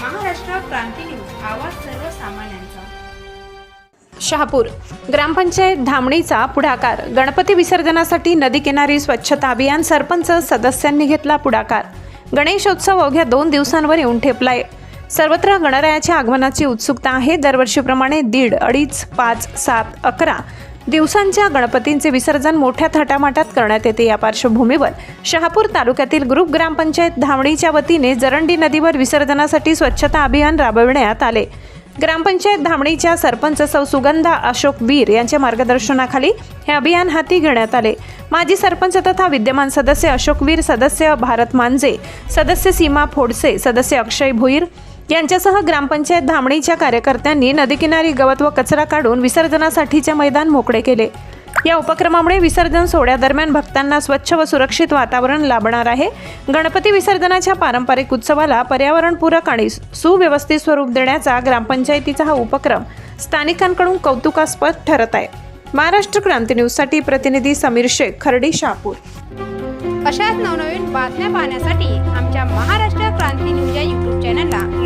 क्रांती news आवाज सर्वसामान्यांचा. शहापूर ग्रामपंचायत धामणीचा पुढाकार. गणपती विसर्जनासाठी नदीकिनारी स्वच्छता अभियान सरपंच सदस्यांनी घेतला पुढाकार. गणेशोत्सव अवघ्या दोन दिवसांवर येऊन ठेपलाय. सर्वत्र गणरायाच्या आगमनाची उत्सुकता आहे. दरवर्षीप्रमाणे दीड अडीच पाच सात अकरा दिवसांच्या गणपतींचे विसर्जन मोठ्या थाटामाटात करण्यात येते. या पार्श्वभूमीवर शहापूर तालुक्यातील ग्रुप ग्रामपंचायत धामणीच्या वतीने जरंडी नदीवर विसर्जनासाठी स्वच्छता अभियान राबविण्यात आले. ग्रामपंचायत धामणीच्या सरपंच सौ सुगंधा अशोक वीर यांच्या मार्गदर्शनाखाली हे अभियान हाती घेण्यात आले. माजी सरपंच तथा विद्यमान सदस्य अशोक वीर सदस्य भारत मांजे सदस्य सीमा फोडसे सदस्य अक्षय भुईर यांच्यासह ग्रामपंचायत धामणीच्या कार्यकर्त्यांनी नदीकिनारी गवत व कचरा काढून विसर्जनासाठीचे मैदान मोकळे केले. या उपक्रमामुळे विसर्जन सोहळ्यादरम्यान भक्तांना स्वच्छ व सुरक्षित वातावरण लाभणार आहे. गणपती विसर्जनाच्या पारंपरिक उत्सवाला पर्यावरणपूरक आणि सुव्यवस्थित स्वरूप देण्याचा ग्रामपंचायतीचा हा उपक्रम स्थानिकांकडून कौतुकास्पद ठरत आहे. महाराष्ट्र क्रांती न्यूजसाठी प्रतिनिधी समीर शेख खर्डी शहापूर. अशाच नवनवीन बातम्या पाहण्यासाठी आमच्या महाराष्ट्र क्रांती न्यूज